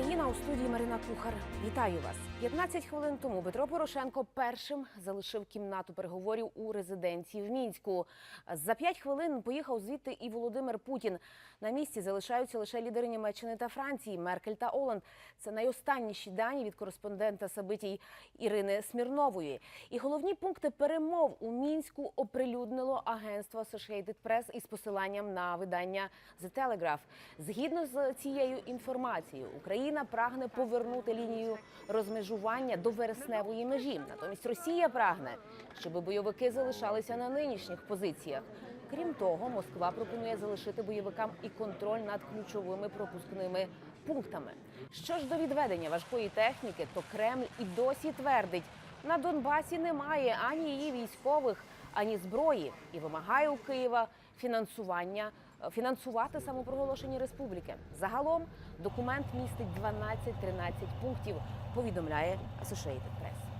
Україна у студії Марина Кухар. Вітаю вас. 15 хвилин тому Петро Порошенко першим залишив кімнату переговорів у резиденції в мінську. За 5 хвилин поїхав звідти і Володимир Путін. На місці залишаються лише лідери Німеччини та Франції Меркель та Оланд. Це найостанніші дані від кореспондента Сабитій Ірини Смірнової. І головні пункти перемов у мінську оприлюднило агентство Associated Press із посиланням на видання The Telegraph. Згідно з цією інформацією, Україна прагне повернути лінію розмежування до вересневої межі. Натомість Росія прагне, щоб бойовики залишалися на нинішніх позиціях. Крім того, Москва пропонує залишити бойовикам і контроль над ключовими пропускними пунктами. Що ж до відведення важкої техніки, то Кремль і досі твердить, на Донбасі немає ані її військових, ані зброї, і вимагає у Києва фінансування фінансувати самопроголошені республіки. Загалом документ містить 12-13 пунктів. Повідомляє Associated Press.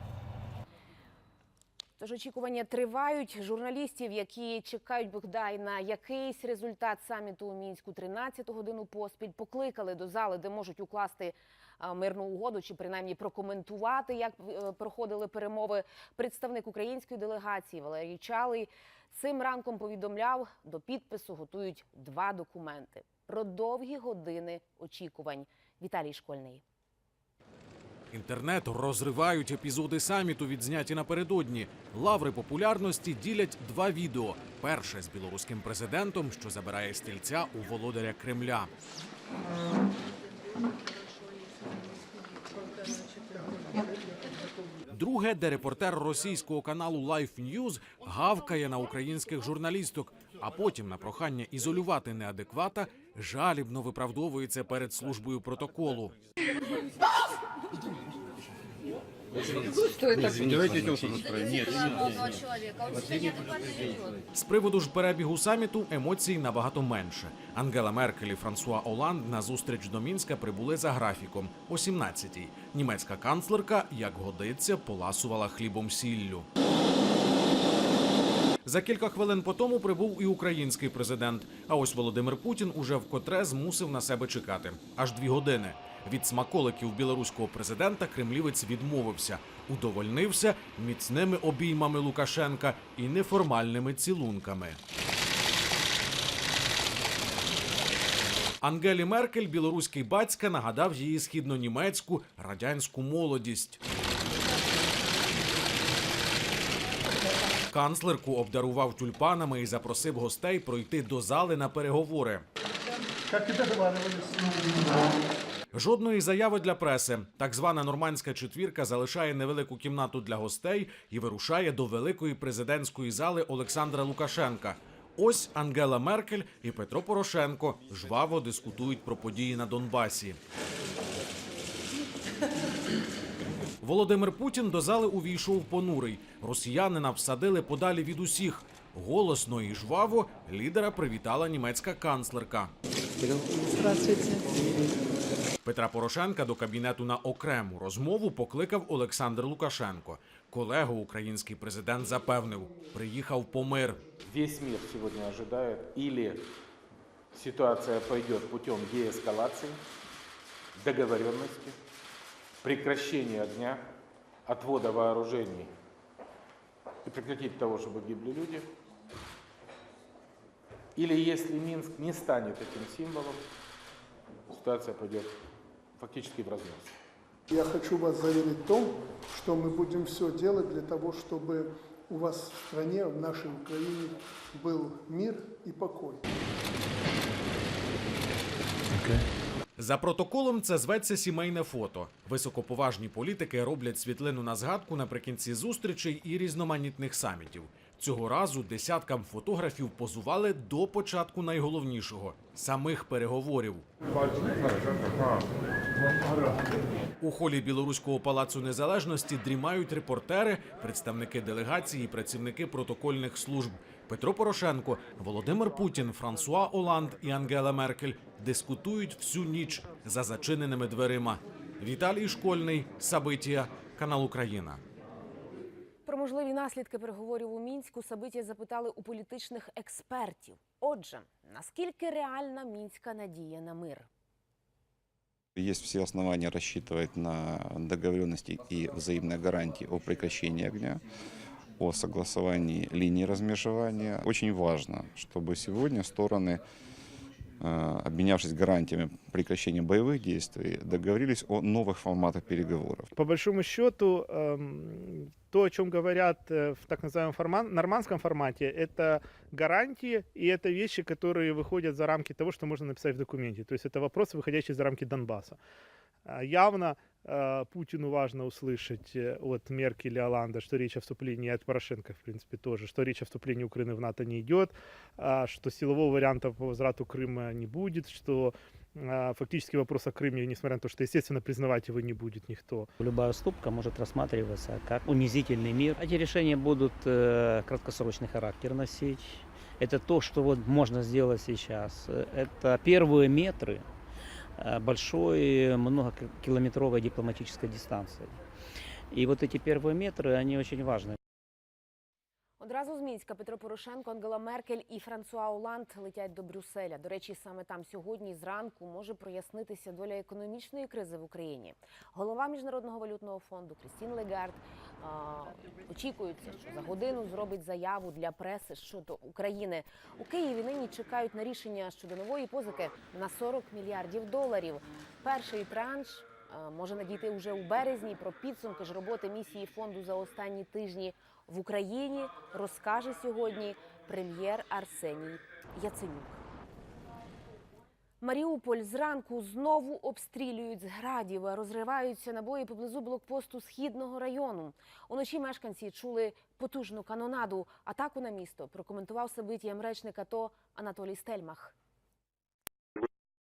Тож очікування тривають. Журналістів, які чекають бодай на якийсь результат саміту у мінську 13 годину поспіль, покликали до зали, де можуть укласти мирну угоду чи принаймні прокоментувати, як е, проходили перемови. Представник української делегації Валерій Чалий цим ранком повідомляв, до підпису готують два документи про довгі години очікувань. Віталій Школьний. Інтернет розривають епізоди саміту, відзняті напередодні. Лаври популярності ділять два відео. Перше з білоруським президентом, що забирає стільця у володаря Кремля. Друге, де репортер російського каналу Life News гавкає на українських журналісток, а потім на прохання ізолювати неадеквата жалібно виправдовується перед службою протоколу. З приводу ж перебігу саміту емоцій набагато менше. Ангела Меркель і Франсуа Оланд на зустріч до Мінська прибули за графіком о 17-й. Німецька канцлерка, як годиться, поласувала хлібом сіллю. За кілька хвилин по тому прибув і український президент. А ось Володимир Путін уже вкотре змусив на себе чекати аж дві години. Від смаколиків білоруського президента кремлівець відмовився, удовольнився міцними обіймами Лукашенка і неформальними цілунками. Ангелі Меркель білоруський батька нагадав її східнонімецьку радянську молодість. Канцлерку обдарував тюльпанами і запросив гостей пройти до зали на переговори. Как и договаривались. Жодної заяви для преси. Так звана нормандська четвірка залишає невелику кімнату для гостей і вирушає до великої президентської зали Олександра Лукашенка. Ось Ангела Меркель і Петро Порошенко жваво дискутують про події на Донбасі. Володимир Путін до зали увійшов понурий. Росіянина всадили подалі від усіх. Голосно і жваво лідера привітала німецька канцлерка. Петра Порошенка до кабінету на окрему розмову покликав Олександр Лукашенко. Колегу український президент запевнив, приїхав по мир. Весь мир сегодня ожидает или ситуация пойдет путем деэскалации, договоренности, прекращения огня, отвода вооружений и прекратить того, чтобы гибли люди. Или если Минск не станет этим символом, ситуация пойдет фактически в разнос. Я хочу вас заверить в том, что мы будем все делать для того, чтобы у вас в стране, в нашей Украине был мир и покой. За протоколом це зветься сімейне фото. Високоповажні політики роблять світлину на згадку наприкінці зустрічей і різноманітних самітів. Цього разу десяткам фотографів позували до початку найголовнішого самих переговорів. У холі білоруського палацу незалежності дрімають репортери, представники делегації, працівники протокольних служб. Петро Порошенко, Володимир Путін, Франсуа Оланд і Ангела Меркель дискутують всю ніч за зачиненими дверима. Віталій Школьний, Сабитія, канал Україна. Про можливі наслідки переговорів у мінську Сабиті запитали у політичних експертів. Отже, наскільки реальна мінська надія на мир? Есть все основания рассчитывать на договоренности и взаимные гарантии о прекращении огня, о согласовании линии размежевания. Очень важно, чтобы сегодня стороны, э, обменявшись гарантиями прекращения боевых действий, договорились о новых форматах переговоров. По большому счету, эм, то, о чем говорят э, в так называемом форма- нормандском формате, это гарантии и это вещи, которые выходят за рамки того, что можно написать в документе. То есть это вопросы, выходящие за рамки Донбасса. А, Явно э, Путину важно услышать э, от Меркеля и Оланда, что речь о вступлении, и от Порошенко, в принципе, тоже, что речь о вступлении Украины в НАТО не идет, а, что силового варианта по возврату Крыма не будет, что а, фактически вопрос о Крыме, несмотря на то, что, естественно, признавать его не будет никто, Любая уступка может рассматриваться как унизительный мир. Эти решения будут э, краткосрочный характер носить. Это то, что вот можно сделать сейчас. Э, Это первые метры э, большой многокилометровой дипломатической дистанции. И вот эти первые метры, они очень важны. Одразу з Мінська Петро Порошенко, Ангела Меркель і Франсуа Оланд летять до Брюсселя. До речі, саме там сьогодні зранку може прояснитися доля економічної кризи в Україні. Голова міжнародного валютного фонду Крістін Легард а, очікується, що за годину зробить заяву для преси щодо України. У Києві нині чекають на рішення щодо нової позики на 40 мільярдів доларів. Перший транш може надійти уже у березні. Про підсумки ж роботи місії фонду за останні тижні в Україні розкаже сьогодні прем'єр Арсеній Яценюк. Маріуполь зранку знову обстрілюють з градів, розриваються набої поблизу блокпосту східного району. Уночі мешканці чули потужну канонаду. Атаку на місто прокоментував собиттям речник АТО Анатолій Стельмах.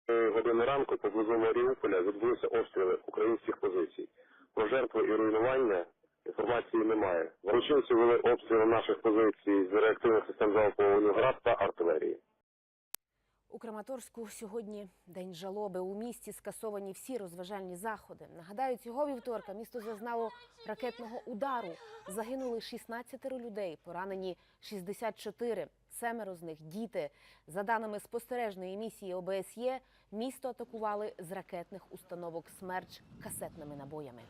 години ранку поблизу Маріуполя відбулися обстріли українських позицій. Про жертви і руйнування інформації немає. Ворочинці вели обстріли наших позицій з реактивних систем залпового «Град» та артилерії. У Краматорську сьогодні день жалоби. У місті скасовані всі розважальні заходи. Нагадаю, цього вівторка місто зазнало ракетного удару. Загинули 16 людей, поранені 64. Семеро з них діти. За даними спостережної місії ОБСЄ, місто атакували з ракетних установок «Смерч» касетними набоями.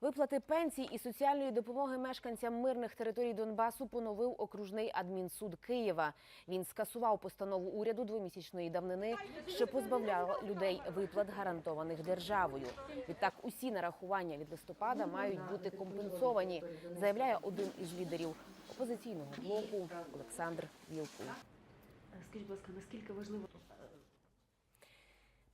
Виплати пенсій і соціальної допомоги мешканцям мирних територій Донбасу поновив окружний адмінсуд Києва. Він скасував постанову уряду двомісячної давнини, що позбавляла людей виплат, гарантованих державою. Відтак усі нарахування від листопада мають бути компенсовані, заявляє один із лідерів опозиційного блоку Олександр Вілкул. Скажіть, будь ласка, наскільки важливо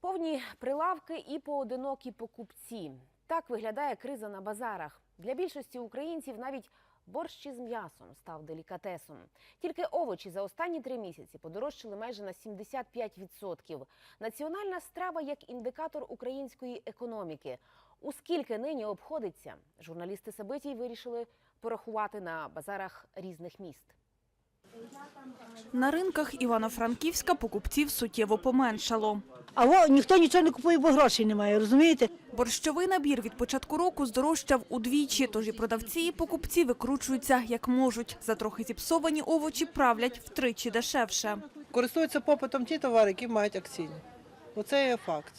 Повні прилавки і поодинокі покупці. Так виглядає криза на базарах. Для більшості українців навіть борщ із м'ясом став делікатесом. Тільки овочі за останні три місяці подорожчали майже на 75%. Національна страва як індикатор української економіки. У скільки нині обходиться, журналісти Сабитій вирішили порахувати на базарах різних міст. На ринках Івано-Франківська покупців суттєво поменшало. А ніхто нічого не купує, бо грошей немає, розумієте? Борщовий набір від початку року здорожчав удвічі, тож і продавці, і покупці викручуються як можуть. За трохи зіпсовані овочі правлять втричі дешевше. Користуються попитом ті товари, які мають акційні. Оце є факт.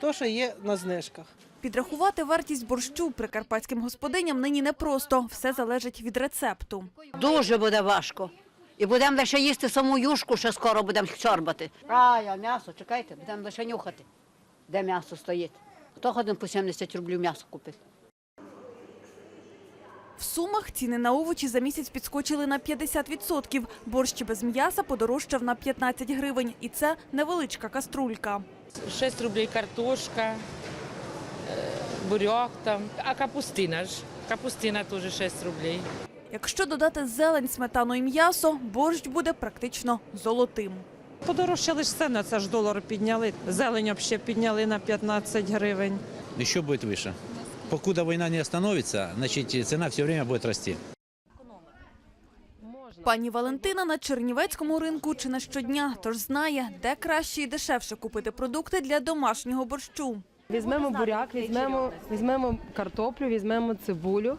То, що є на знижках. Підрахувати вартість борщу прикарпатським господиням нині непросто. Все залежить від рецепту. Дуже буде важко. І будемо лише їсти саму юшку, що скоро будемо чорбати. А, я м'ясо, чекайте, будемо лише нюхати, де м'ясо стоїть. Хто ходить по 70 рублів м'ясо купити? В сумах ціни на овочі за місяць підскочили на 50%. Борщ без м'яса подорожчав на 15 гривень. І це невеличка каструлька. 6 рублей картошка, буряк там, а капустина ж. Капустина теж 6 рублей. Якщо додати зелень, сметану і м'ясо, борщ буде практично золотим. Подорожчали ж все, на це ж долар підняли. Зелень взагалі підняли на 15 гривень. Еще будет выше. Покуда война не остановится, значит цена все время будет расти. Пані Валентина на Чернівецькому ринку чи не щодня, тож знає, де краще і дешевше купити продукти для домашнього борщу. Візьмемо буряк, візьмемо, візьмемо картоплю, візьмемо цибулю.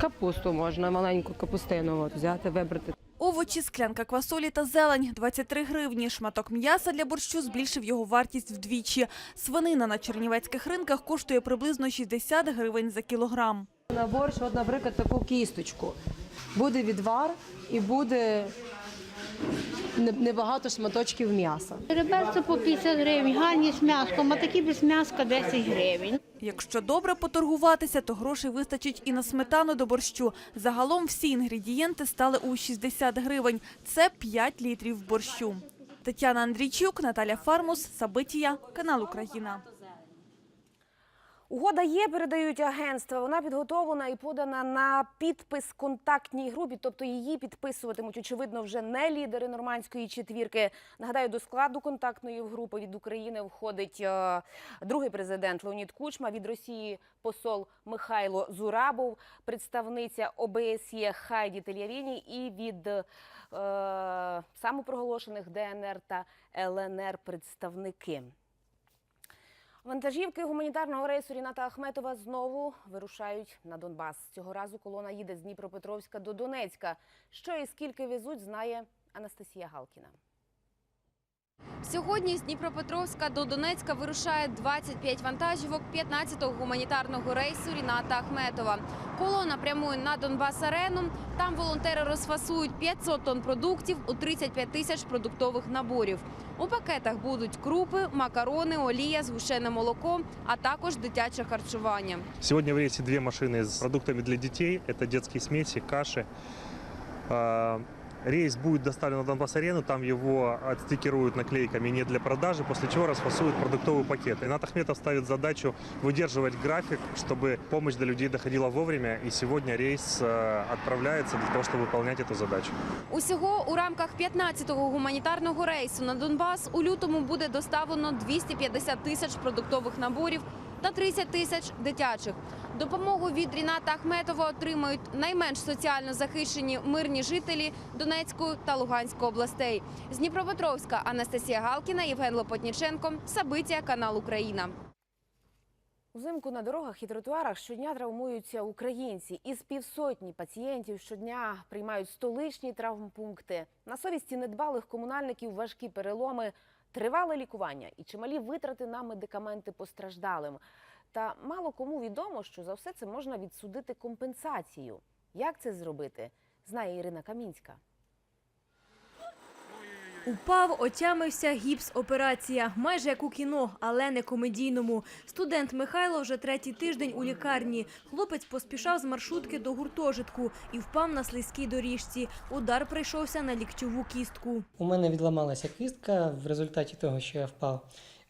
Капусту можна, маленьку капустину от, взяти, вибрати. овочі, склянка квасолі та зелень – 23 гривні. Шматок м'яса для борщу збільшив його вартість вдвічі. Свинина на чернівецьких ринках коштує приблизно 60 гривень за кілограм. На борщ, от, наприклад, таку кісточку. Буде відвар і буде небагато шматочків м'яса. Реберце по 50 гривень, гарні з м'яском, а такі без м'яска 10 гривень. Якщо добре поторгуватися, то грошей вистачить і на сметану до борщу. Загалом всі інгредієнти стали у 60 гривень. Це 5 літрів борщу. Тетяна Андрійчук, Наталя Фармус, Сабитія, канал Україна. Угода є, передають агентства. Вона підготовлена і подана на підпис контактній групі, тобто її підписуватимуть, очевидно, вже не лідери нормандської четвірки. Нагадаю, до складу контактної групи від України входить е, другий президент Леонід Кучма, від Росії посол Михайло Зурабов, представниця ОБСЄ Хайді Тельявіні і від е, самопроголошених ДНР та ЛНР представники. Вантажівки гуманітарного рейсу Ріната Ахметова знову вирушають на Донбас. Цього разу колона їде з Дніпропетровська до Донецька. Що і скільки везуть, знає Анастасія Галкіна. Сьогодні з Дніпропетровська до Донецька вирушає 25 вантажівок 15-го гуманітарного рейсу Ріната Ахметова. Колона прямує на Донбас-арену. Там волонтери розфасують 500 тонн продуктів у 35 тисяч продуктових наборів. У пакетах будуть крупи, макарони, олія, згущене молоко, а також дитяче харчування. Сегодня в рейсе две машины с продуктами для детей. Это детские смеси, каши. А, Рейс будет доставлен на Донбасс-арену, там его отстикируют наклейками не для продажи, после чего расфасуют продуктовый пакет. Инат Ахметов ставит задачу выдерживать график, чтобы помощь до людей доходила вовремя. И сегодня рейс э, отправляется для того, чтобы выполнять эту задачу. Усього у рамках 15-го гуманітарного рейсу на Донбас у лютому буде доставлено 250 тисяч продуктових наборів та 30 тисяч дитячих. Допомогу від Ріната Ахметова отримають найменш соціально захищені мирні жителі Донецької та Луганської областей. З Дніпропетровська Анастасія Галкіна, Євген Лопотніченко, Сабиття, канал Україна. Узимку на дорогах і тротуарах щодня травмуються українці. Із півсотні пацієнтів щодня приймають столичні травмпункти. На совісті недбалих комунальників важкі переломи, тривале лікування і чималі витрати на медикаменти постраждалим. Та мало кому відомо, що за все це можна відсудити компенсацію. Як це зробити, знає Ірина Камінська. Упав, отямився, гіпс, операція. Майже як у кіно, але не комедійному. Студент Михайло вже третій тиждень у лікарні. Хлопець поспішав з маршрутки до гуртожитку і впав на слизькій доріжці. Удар прийшовся на ліктьову кістку. У мене відламалася кістка в результаті того, що я впав.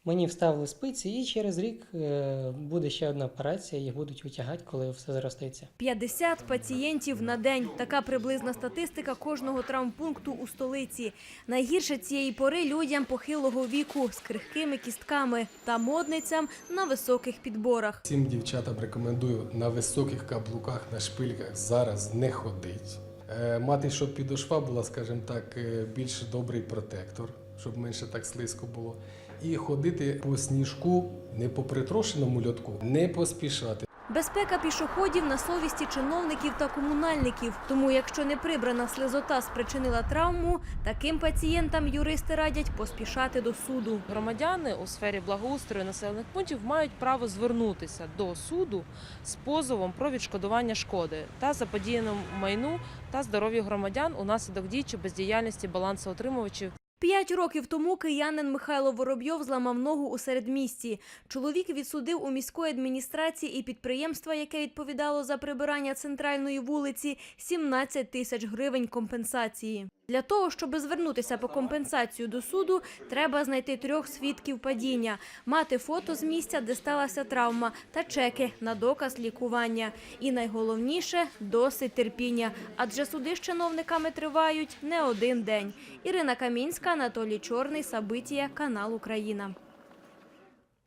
Мені вставили спиці, і через рік е, буде ще одна операція, їх будуть витягати, коли все заростеться. 50 пацієнтів на день. Така приблизна статистика кожного травмпункту у столиці. Найгірше цієї пори людям похилого віку з крихкими кістками та модницям на високих підборах. Всім дівчатам рекомендую на високих каблуках, на шпильках зараз не ходить. Е, Мати, щоб підошва була, скажімо так, е, більш добрий протектор, щоб менше так слизько було. І ходити по сніжку, не по притрошеному льотку, не поспішати. Безпека пішоходів на совісті чиновників та комунальників. Тому, якщо не прибрана слезота спричинила травму, таким пацієнтам юристи радять поспішати до суду. Громадяни у сфері благоустрою населених пунктів мають право звернутися до суду з позовом про відшкодування шкоди та заподіяному майну та здоров'ю громадян унаслідок дій чи бездіяльності балансоотримувачів П'ять років тому киянин Михайло Воробйов зламав ногу у середмісті. Чоловік відсудив у міської адміністрації і підприємства, яке відповідало за прибирання центральної вулиці, 17 тисяч гривень компенсації. Для того, щоб звернутися по компенсацію до суду, треба знайти трьох свідків падіння, мати фото з місця, де сталася травма, та чеки на доказ лікування. І найголовніше досить терпіння, адже суди з чиновниками тривають не один день. Ірина Камінська, Анатолій Чорний, Сабитія, канал Україна.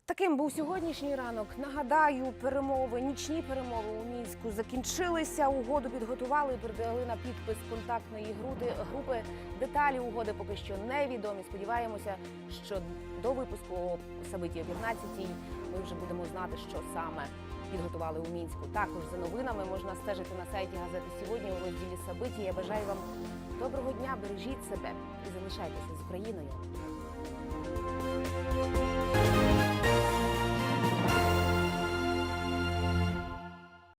Таким був сьогоднішній ранок. Нагадаю, перемови, нічні перемови у мінську закінчилися. Угоду підготували і передали на підпис контактної групи. Деталі угоди поки що невідомі. Сподіваємося, що до випуску Сабиті о 15 ми вже будемо знати, що саме підготували у мінську. Також за новинами можна стежити на сайті газети сьогодні у розділі Сабиті. Я бажаю вам доброго дня, бережіть себе і залишайтеся з Україною.